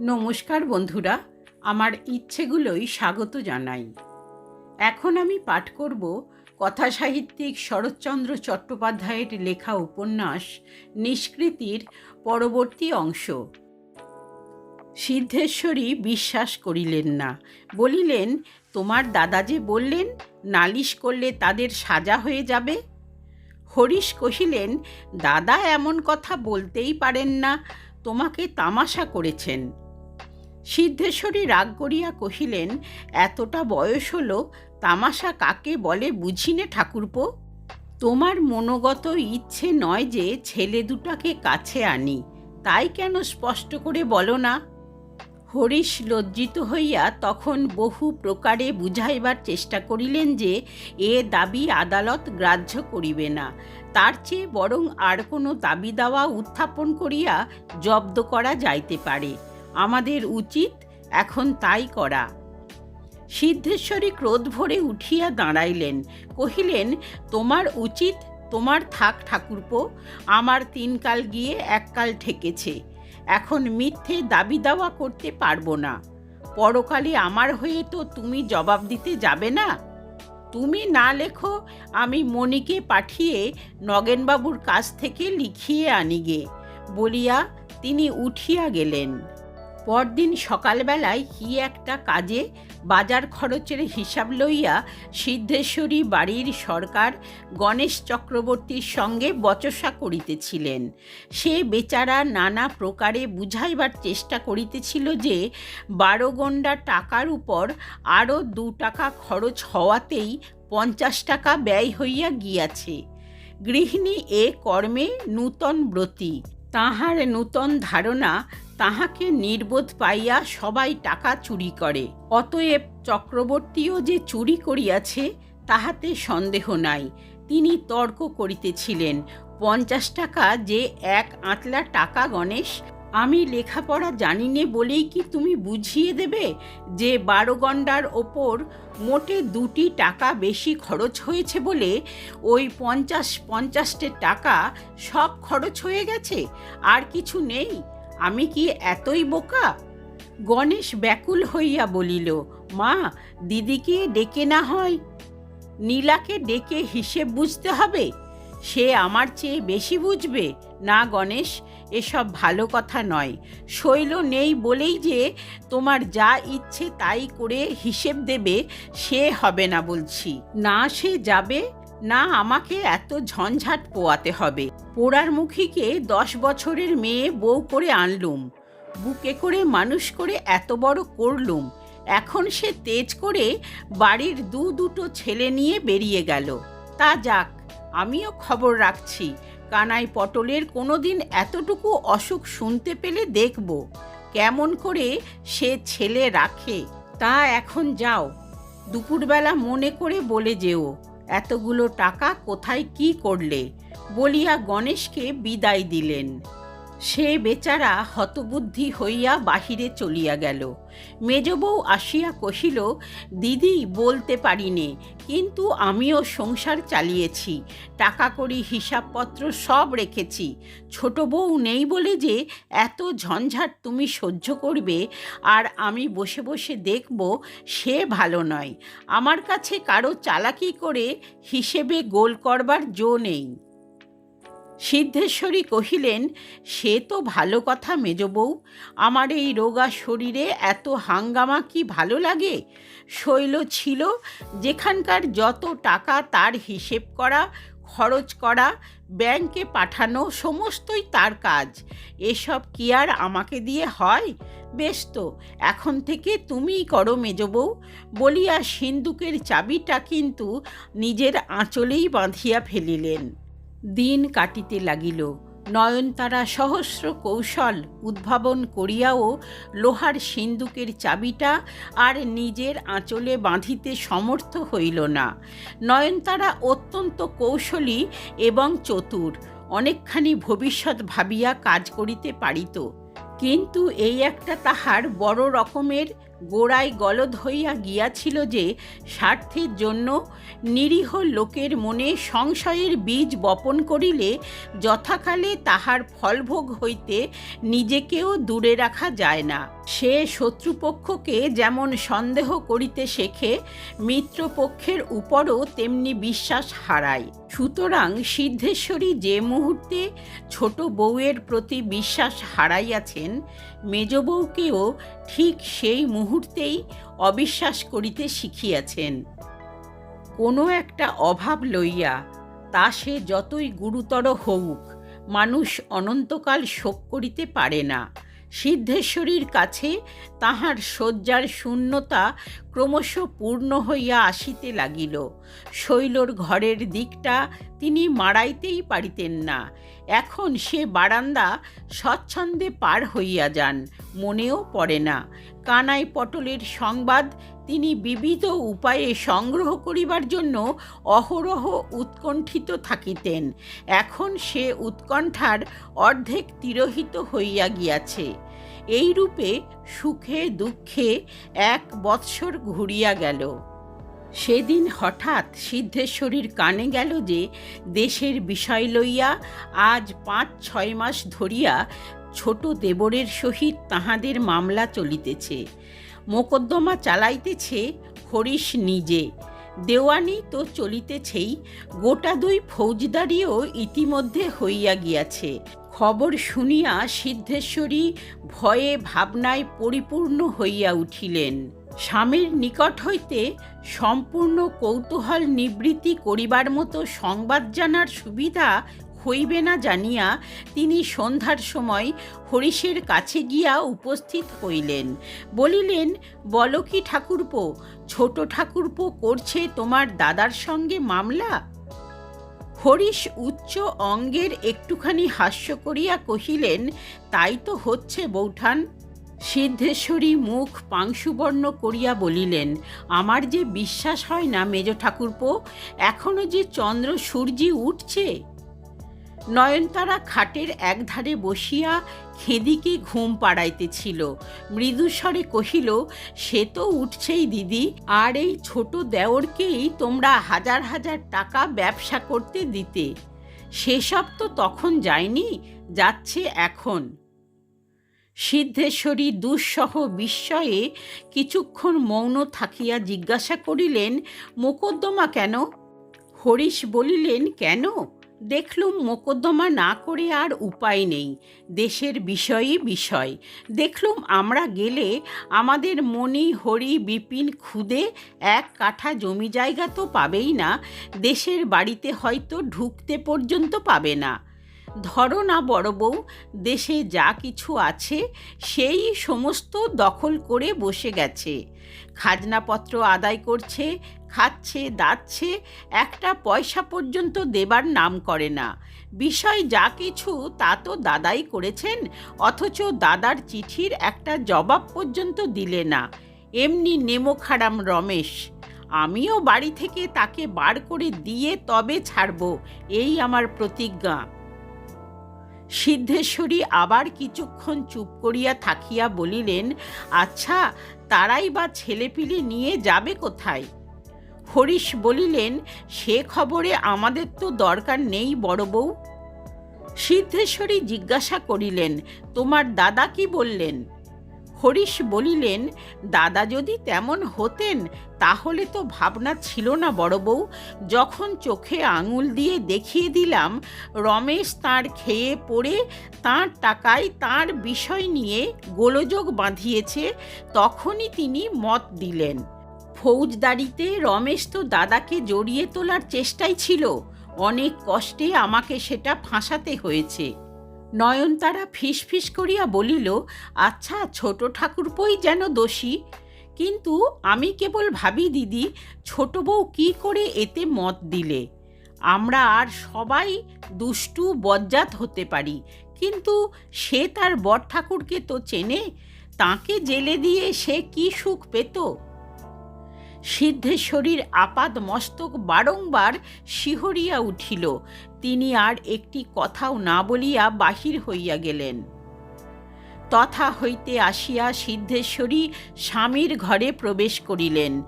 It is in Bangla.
নমস্কার বন্ধুরা, আমার ইচ্ছেগুলোই স্বাগত জানাই। এখন আমি পাঠ করব কথা সাহিত্যিক শরৎচন্দ্র চট্টোপাধ্যায়ের লেখা উপন্যাস নিষ্কৃতির পরবর্তী অংশ। সিদ্ধেশ্বরী বিশ্বাস করিলেন না, বলিলেন, তোমার দাদা যে বললেন, নালিশ করলে তাদের সাজা হয়ে যাবে? হরিশ কহিলেন, দাদা এমন কথা বলতেই পারেন না, তোমাকে তামাশা করেছেন। সিদ্ধেশ্বরী রাগ করিয়া কহিলেন, এতটা বয়স হলো, তামাশা কাকে বলে বুঝিনে ঠাকুরপো? তোমার মনোগত ইচ্ছে নয় যে ছেলে দুটাকে কাছে আনি, তাই কেন স্পষ্ট করে বলো না? হরিশ লজ্জিত হইয়া তখন বহু প্রকারে বুঝাইবার চেষ্টা করিলেন যে, এ দাবি আদালত গ্রাহ্য করিবে না। তার চেয়ে বরং আর কোনো দাবি দাওয়া উত্থাপন করিয়া জব্দ করা যাইতে পারে। আমাদের উচিত এখন তাই করা। সিদ্ধেশ্বরী ক্রোধ ভরে উঠিয়া দাঁড়াইলেন, কহিলেন, তোমার উচিত তোমার থাক ঠাকুরপো, আমার তিনকাল গিয়ে এককাল ঠেকেছে, এখন মিথ্যে দাবি দাওয়া করতে পারব না। পরকালে আমার হয়ে তো তুমি জবাব দিতে যাবে না? তুমি না লেখো, আমি মণিকে পাঠিয়ে নগেনবাবুর কাছ থেকে লিখিয়ে আনিগে। বলিয়া তিনি উঠিয়া গেলেন। পরদিন সকালবেলায় কি একটা কাজে বাজার খরচের হিসাব লইয়া সিদ্ধেশ্বরী বাড়ির সরকার গণেশ চক্রবর্তীর সঙ্গে বচসা করিতেছিলেন। সে বেচারা নানা প্রকারে বুঝাইবার চেষ্টা করিতেছিল যে বারো গন্ডা টাকার উপর আরও দু টাকা খরচ হওয়াতেই পঞ্চাশ টাকা ব্যয় হইয়া গিয়াছে। গৃহিণী এ কর্মে নূতন ব্রতী। তাহার নূতন ধারণা তাহাকে নির্বোধ পাইয়া সবাই টাকা চুরি করে। অতএব চক্রবর্তীও যে চুরি করিয়াছে, তাহাতে সন্দেহ নাই। তিনি তর্ক করিতেছিলেন, পঞ্চাশ টাকা যে এক আঁতলা টাকা গণেশ আমি লেখাপড়া জানি নে বলেই কি তুমি বুঝিয়ে দেবে যে বারো গন্ডার ওপর মোটে দুটি টাকা বেশি খরচ হয়েছে বলে ওই পঞ্চাশ পঞ্চাশটে টাকা সব খরচ হয়ে গেছে? আর কিছু নেই? আমি কি এতই বোকা? গণেশ ব্যাকুল হইয়া বলিল, মা, দিদিকে ডেকে না হয়। নীলাকে ডেকে হিসেব বুঝতে হবে। সে আমার চেয়ে বেশি বুঝবে। না গণেশ, এসব ভালো কথা নয়। শৈল নেই বলেই যে তোমার যা ইচ্ছে তাই করে হিসেব দেবে, সে হবে না বলছি। না সে যাবে, না আমাকে এত ঝঞ্ঝাট পোয়াতে হবে। পোড়ার মুখীকে দশ বছরের মেয়ে বউ করে আনলুম। বুকে করে মানুষ করে এত বড় করলুম। এখন সে তেজ করে বাড়ির দু দুটো ছেলে নিয়ে বেরিয়ে গেল। তা যাক, আমিও খবর রাখছি। কানাই পটলের কোনো দিন এতটুকু অসুখ শুনতে পেলে দেখব। কেমন করে সে ছেলে রাখে, তা এখন যাও। দুপুরবেলা মনে করে বলে যেও, এতগুলো টাকা কোথায় কি করলে? বলিয়া গণেশকে বিদায় দিলেন। সে বেচারা হতবুদ্ধি হইয়া বাহিরে চলিয়া গেল। মেজবউ আসিয়া কহিল, দিদি, বলতে পারিনে, কিন্তু আমিও সংসার চালিয়েছি, টাকা করি হিসাবপত্র সব রেখেছি। ছোট বউ নেই বলে যে এত ঝঞ্ঝাট তুমি সহ্য করবে, আর আমি বসে বসে দেখব সে ভালো নয়। আমার কাছে কারও চালাকি করে হিসেবে গোল করবার জো নেই। সিদ্ধেশ্বরী কহিলেন, সে তো ভালো কথা মেজবউ আমার এই রোগা শরীরে এত হাঙ্গামা কি ভালো লাগে? শৈল ছিল, যেখানকার যত টাকা তার হিসেব করা, খরচ করা, ব্যাংকে পাঠানো, সমস্তই তার কাজ। এসব কি আর আমাকে দিয়ে হয়? বেশ তো, এখন থেকে তুমিই করো মেজবউ বলিয়া সিন্দুকের চাবিটা কিন্তু নিজের আঁচলেই বাঁধিয়া ফেলিলেন। দিন কাটিতে লাগিল। নয়নতারা সহস্র কৌশল উদ্ভাবন করিয়াও লোহার সিন্দুকের চাবিটা আর নিজের আঁচলে বাঁধিতে সমর্থ হইল না। নয়নতারা অত্যন্ত কৌশলী এবং চতুর, অনেকখানি ভবিষ্যৎ ভাবিয়া কাজ করিতে পারিত। কিন্তু এই একটা তাহার বড় রকমের গোড়ায় গলদ হইয়া গিয়াছিল যে স্বার্থের জন্য নিরীহ লোকের মনে সংশয়ের বীজ বপন করিলে যথাকালে তাহার ফলভোগ হইতে নিজেকেও দূরে রাখা যায় না। সে শত্রুপক্ষকে যেমন সন্দেহ করিতে শেখে, মিত্রপক্ষের উপরও তেমনি বিশ্বাস হারায়। সুতরাং সিদ্ধেশ্বরী যে মুহূর্তে ছোট বউয়ের প্রতি বিশ্বাস হারাইয়াছেন মেজ বউকেও ঠিক সেই মুহূর্তেই অবিশ্বাস করিতে শিখিয়াছেন। কোনো একটা অভাব লইয়া তা সে যতই গুরুতর হউক, মানুষ অনন্তকাল শোক করিতে পারে না। সিদ্ধেশ্বরীর কাছে তাহার শয্যার শূন্যতা ক্রমশ পূর্ণ হইয়া আসিতে লাগিল। শৈলর ঘরের দিকটা তিনি মাড়াইতেই পারিতেন না। এখন সে বারান্দা স্বচ্ছন্দে পার হইয়া যান, মনেও পড়ে না। কানাই পটলের সংবাদ তিনি বিবিধ উপায়ে সংগ্রহ করিবার জন্য অহরহ উৎকণ্ঠিত থাকিতেন। এখন সে উৎকণ্ঠার অর্ধেক তিরোহিত হইয়া গিয়াছে। এইরূপে সুখে দুঃখে এক বৎসর ঘুরিয়া গেল। সেদিন হঠাৎ সিদ্ধেশ্বরীর কানে গেল যে, দেশের বিষয় লইয়া আজ পাঁচ ছয় মাস ধরিয়া ছোট দেবরের সহিত তাহাদের মামলা চলিতেছে। মোকদ্দমা চালাইতেছে হরিশ নিজে। দেওয়ানি তো চলিতেছেই, গোটা দুই ফৌজদারিও ইতিমধ্যে হইয়া গিয়াছে। খবর শুনিয়া সিদ্ধেশ্বরী ভয়ে ভাবনায় পরিপূর্ণ হইয়া উঠিলেন। স্বামীর নিকট হইতে সম্পূর্ণ কৌতূহল নিবৃত্তি করিবার মতো সংবাদ জানার সুবিধা হইবে না জানিয়া তিনি সন্ধ্যার সময় হরিশের কাছে গিয়া উপস্থিত হইলেন। বলিলেন, বলো কি ঠাকুরপো, ছোট ঠাকুরপো করছে তোমার দাদার সঙ্গে মামলা? হরিশ উচ্চ অঙ্গের একটুখানি হাস্য করিয়া কহিলেন, তাই তো হচ্ছে বৌঠান। সিদ্ধেশ্বরী মুখ পাংশুবর্ণ করিয়া বলিলেন, আমার যে বিশ্বাস হয় না মেজ ঠাকুরপো, এখনও যে চন্দ্র সূর্যি উঠছে? নয়নতারা খাটের একধারে বসিয়া খেদিকে ঘুম পাড়াইতেছিল। মৃদুস্বরে কহিল, সে তো উঠছেই দিদি, আর এই ছোট দেওরকেই তোমরা হাজার হাজার টাকা ব্যবসা করতে দিতে। সেসব তো তখন যায়নি, যাচ্ছে এখন সিদ্ধেশ্বরী দুঃসহ বিস্ময়ে কিছুক্ষণ মৌন থাকিয়া জিজ্ঞাসা করিলেন, মোকদ্দমা কেন? হরিশ বলিলেন, কেন? দেখলুম মোকদ্দমা না করে আর উপায় নেই, দেশের বিষয়ই বিষয়। দেখলুম আমরা গেলে আমাদের মণি হরি বিপিন খুদে এক কাঠা জমি জায়গা তো পাবেই না, দেশের বাড়িতে হয়তো ঢুকতে পর্যন্ত পাবে না। ধরো না বড় বউ, দেশে যা কিছু আছে, সেই সমস্ত দখল করে বসে গেছে। খাজনাপত্র আদায় করছে, খাচ্ছে, দাচ্ছে, একটা পয়সা পর্যন্ত দেবার নাম করে না। বিষয় যা কিছু তা তো দাদাই করেছেন, অথচ দাদার চিঠির একটা জবাব পর্যন্ত দিলে না। এমনি নেমো খারাম রমেশ। আমিও বাড়ি থেকে তাকে বার করে দিয়ে তবে ছাড়ব, এই আমার প্রতিজ্ঞা। সিদ্ধেশ্বরী আবার কিছুক্ষণ চুপ করিয়া থাকিয়া বলিলেন আচ্ছা তারাই বা ছেলেপিলে নিয়ে যাবে কোথায়? হরিশ বলিলেন, সে খবরে আমাদের তো দরকার নেই, বড় বউ। সিদ্ধেশ্বরী জিজ্ঞাসা করিলেন, তোমার দাদা কি বললেন? হরিশ বলিলেন, দাদা যদি তেমন হতেন, তাহলে তো ভাবনা ছিল না বড় বউ। যখন চোখে আঙুল দিয়ে দেখিয়ে দিলাম, রমেশ তার খেয়ে পড়ে তার টাকায় তার বিষয় নিয়ে গোলযোগ বাঁধিয়েছে, তখনই তিনি মত দিলেন। ফৌজদারিতে রমেশ তো দাদাকে জড়িয়ে তোলার চেষ্টাই ছিল। অনেক কষ্টে আমাকে সেটা ফাঁসাতে হয়েছে। নয়নতারা ফিস ফিস করিয়া বলিল আচ্ছা ছোট ঠাকুরপই যেন দোষী। কিন্তু আমি কেবল ভাবি দিদি, ছোট বউ কি করে এতে মত দিলে? আমরা আর সবাই দুষ্টু, বজ্জাত হতে পারি। কিন্তু সে তার বর ঠাকুরকে তো চেনে, তাকে জেলে দিয়ে সে কি সুখ পেত? সিদ্ধেশ্বরীর আপাদ মস্তক বারংবার শিহরিয়া উঠিল। তিনি আর একটি কথাও না বলিয়া বাহির হইয়া গেলেন। তথা হইতে আসিয়া সিদ্ধেশ্বরী স্বামীর ঘরে প্রবেশ করিলেন।